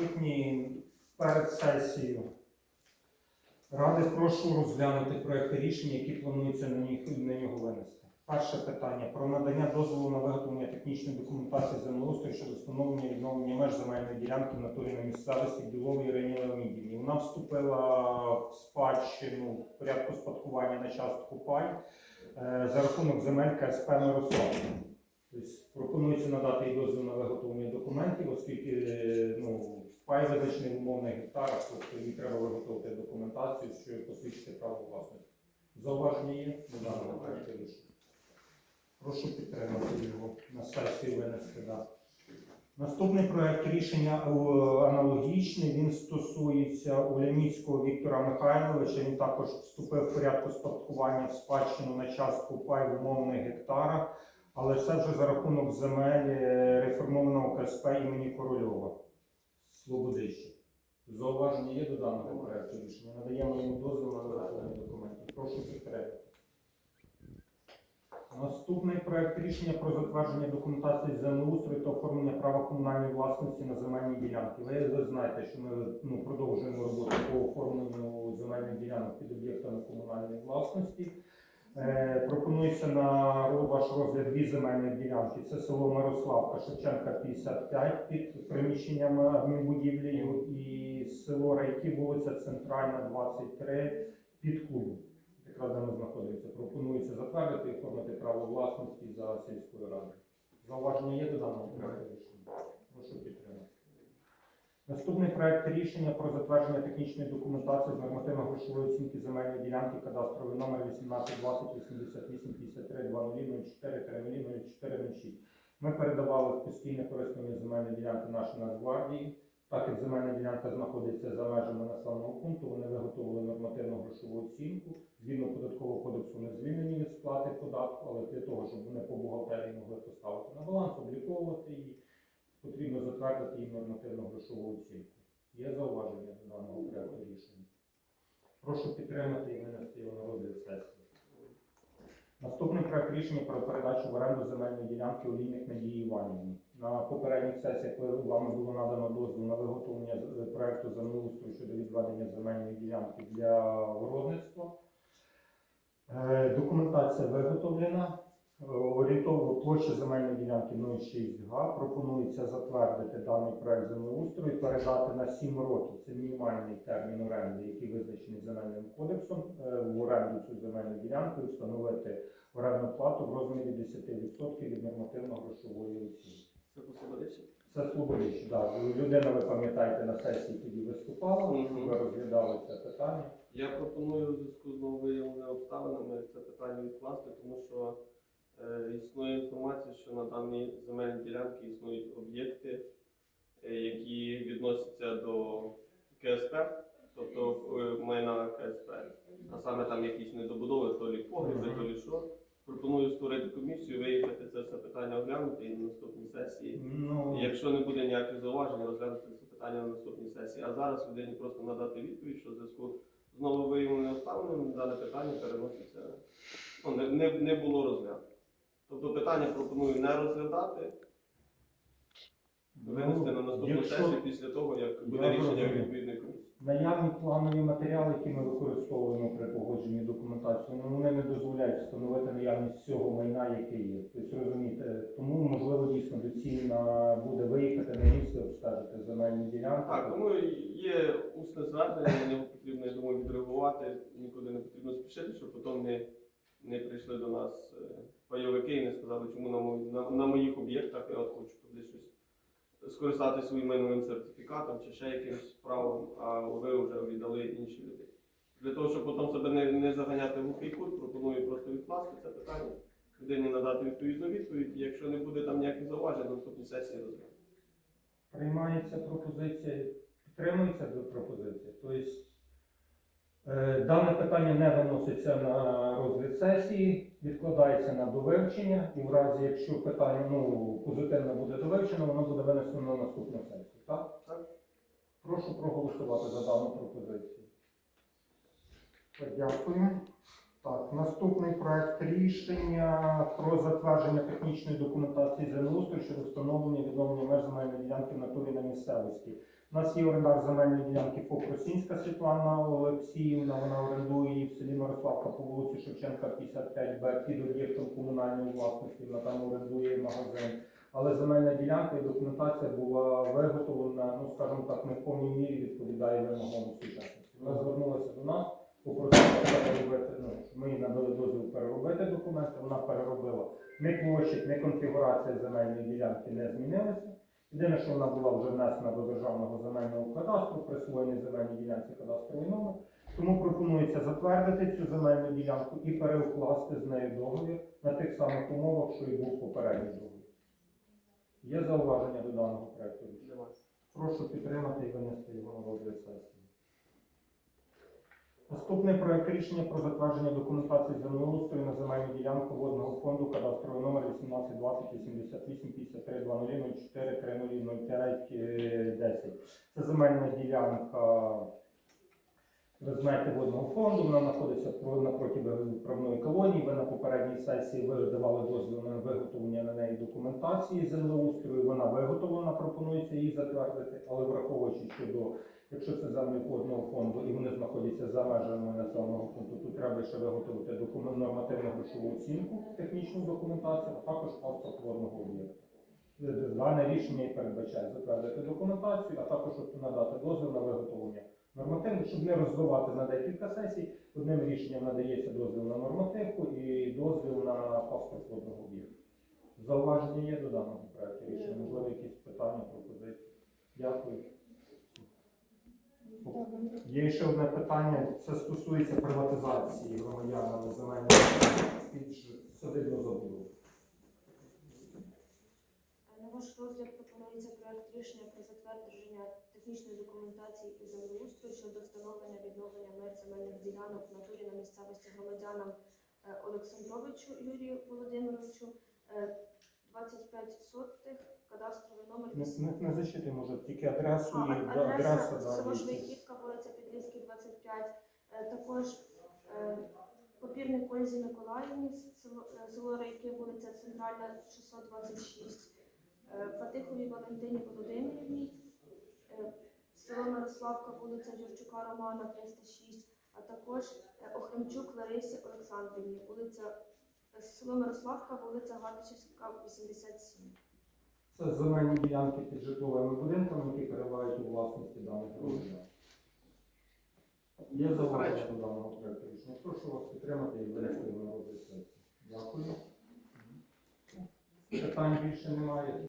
Наступні перед сесією Ради прошу розглянути проекти рішення, які планується на них- на нього винести. Перше питання про надання дозволу на виготовлення технічної документації землеустрою щодо встановлення відновлення меж земельної ділянки в натурі на місцевості Білової Ірині Леонідівні. Вона вступила в спадщину в порядку спадкування на частку пай е, за рахунок земель КСП Мирослав. Тобто пропонується надати їй дозвіл на виготовлення документів, оскільки е, ну, пай визначений в умовних гектарах, тобто їй треба виготовити документацію, що посвідчити право власності. Зауваження є до даного проекту рішення. Прошу підтримати його на сесію винести. Да. Наступний проект рішення е, аналогічний. Він стосується Уляніцького Віктора Михайловича. Він також вступив в порядку спадкування в спадщину на частку пай в умовних гектарах, але це вже за рахунок земель е, реформованого КСП імені Корольова. Зауваження є до даного проекту рішення. Надаємо йому дозвіл на виготовлення документів. Прошу підтримати. Наступний проект рішення про затвердження документації землеустрою та оформлення права комунальної власності на земельні ділянки. Ви, ви знаєте, що ми ну, продовжуємо роботу по оформленню земельних ділянок під об'єктами комунальної власності. Е, пропонується на ваш розгляд дві земельні ділянки. Це село Мирославка, Шевченка 55 під приміщенням адмінбудівлею і село Райки, вулиця Центральна, 23 під клубом якраз де ми знаходимося. Пропонується затвердити і оформити право власності за сільською радою. Зауваження є до даного рішення? Прошу підтримати. Наступний проект рішення про затвердження технічної документації з нормативно-грошової оцінки земельної ділянки кадастровий номер 1820 88 53 00 04 00 0406. Ми передавали в постійне користування земельної ділянки нашої Нацгвардії. Так як земельна ділянка знаходиться за межами населеного пункту, вони виготовили нормативну грошову оцінку. Згідно податкового кодексу не звільнені від сплати податку, але для того, щоб вони по бухгалтерії могли поставити на баланс, обліковувати її, потрібно затвердити їм нормативну грошову оцінку. Є зауваження до даного проекту рішення. Прошу підтримати і винести його на розгляд сесії. Наступний проект рішення про передачу в оренду земельної ділянки олійник Надії Іванівні. На попередніх сесіях вами було надано дозвіл на виготовлення з- проекту землеустрою щодо відведення земельної ділянки для городництва. Е, Документація виготовлена. Орієнтовно площа земельної ділянки 0,6 га. Пропонується затвердити даний проект землеустрою і передати на 7 років. Це мінімальний термін оренди, який визначений земельним кодексом е, в оренду цю земельну ділянку і встановити орендну плату в розмірі 10% від нормативно-грошової оцінки. Це посадовище? Це Слободище, так. Людина, ви пам'ятаєте, на сесії тоді виступала, Мгм. ви розглядали це питання. Я пропоную в зв'язку з нововиявленими обставинами це питання відкласти, тому що існує інформація, що на даній земельній ділянці існують об'єкти, е, які відносяться до КСП, тобто е, майна КСП, а саме там якісь недобудови, то лі погреби, то лі що. Пропоную створити комісію, виїхати це все питання оглянути і на наступній сесії Ну, Якщо не буде ніяких зауважень, розглянути це питання на наступній сесії. А зараз людині просто надати відповідь, що в зв'язку з нововиявленими обставинами дане питання переноситься. Ну, не, не, не було розглянуто. Тобто питання пропоную не розглядати, винести на наступну Ну, якщо сесію після того, як буде Я рішення зрозумів. відповідної комісії. Наявні планові матеріали, які ми використовуємо при погодженні документації, ну, вони не дозволяють встановити наявність всього майна, яке є. Тобто, розумієте, тому можливо дійсно доцільно буде виїхати на місце, обстежити земельні ділянки. Так, тому є усне звернення, на нього потрібно, я думаю, відреагувати, нікуди не потрібно спішити, щоб потім не, не прийшли до нас е, пайовики і не сказали, чому на, мо- на, на моїх об'єктах я от хочу туди щось скористатися своїм майновим сертифікатом чи ще якимось правом, а ви вже віддали інші люди. Для того, щоб потім себе не, не заганяти в глухий кут, пропоную просто відкласти це питання, людині надати відповідну відповідь, якщо не буде там ніяких зауважень, на наступній сесії розглянемо. Приймається пропозиція, підтримується до пропозиції. Тобто дане питання не виноситься на розгляд сесії, відкладається на довивчення, і в разі, якщо питання ну, позитивно буде довивчено, воно буде винесено на наступну сесію. Так? Так. Прошу проголосувати за дану пропозицію. Так, Дякую. Так, наступний проект рішення про затвердження технічної документації землеустрою щодо встановлення відновлення меж земельної ділянки в натурі на місцевості. У нас є орендар земельної ділянки Фопросінська Світлана Олексіївна. Вона орендує її в селі Мирославка по вулиці Шевченка, 55Б під об'єктом комунальної власності. Вона там орендує магазин. Але земельна ділянка і документація була виготовлена, ну скажімо так, не в повній мірі відповідає вимогам сучасності. Вона звернулася до нас, попросила переробити. Ну, ми їй надали дозвіл переробити документи. Вона переробила. Ні площадь, ні конфігурація земельної ділянки не змінилися. Єдине, що вона була вже внесена до державного земельного кадастру, присвоєній земельній ділянці кадастровий номер. Тому пропонується затвердити цю земельну ділянку і переукласти з нею договір на тих самих умовах, що і був попередній договір. Є зауваження до даного проєкту? Прошу підтримати і винести його на розгляд сесії. Наступний проект рішення про затвердження документації землеустрою на земельну ділянку водного фонду кадастровий номер 1820 88 53 00 04 30 10. Це земельна ділянка, ви знаєте, водного фонду. Вона знаходиться про- напроти правної колонії. Ви на попередній сесії ви давали дозвіл на виготовлення на неї документації землеустрою. Вона виготовлена, пропонується її затвердити, але враховуючи, що до Якщо це землі водного фонду і вони знаходяться за межами населеного пункту, то треба ще виготовити документ нормативну грошову оцінку, технічну документацію, а також паспорт водного об'єкту. Е, Дане рішення передбачає затвердити документацію, а також надати дозвіл на виготовлення нормативних, щоб не розвивати на декілька сесій. Одним рішенням надається дозвіл на нормативку і дозвіл на паспорт водного об'єкту. Зауваження є до даного проекту рішення, можливо, якісь. Дякую. Є ще одне питання, це стосується приватизації громадянами земельної під садибну забудову. На ваш розгляд пропонується проект рішення про затвердження технічної документації і землеустрою щодо встановлення відновлення мер земельних ділянок в натурі на місцевості громадянам е, Олександровичу Юрію Володимировичу, е, 25 сотих, кадастровий номер Не, 8. не, не зачити, може, тільки адресу А, і да, адреса. адреса да, і- Швейківка, вулиця Підлівський, 25. Е, Також е, Попірник Ользі Миколаївні, село, е, село Райки, вулиця Центральна, 626. Е, Фатиховій Валентині Володимирівні, е, село Мирославка, вулиця Юрчука Романа, 306, а також е, Охремчук Ларисі Олександрівні, вулиця е, село Мирославка, вулиця Гатичівська, 87. Це земельні ділянки під житловими будинками, які перебувають у власності даних громадян. Є зауваження до даного проєкту рішення. Прошу вас підтримати і винести на розгляд сесії. Дякую. Питань більше немає.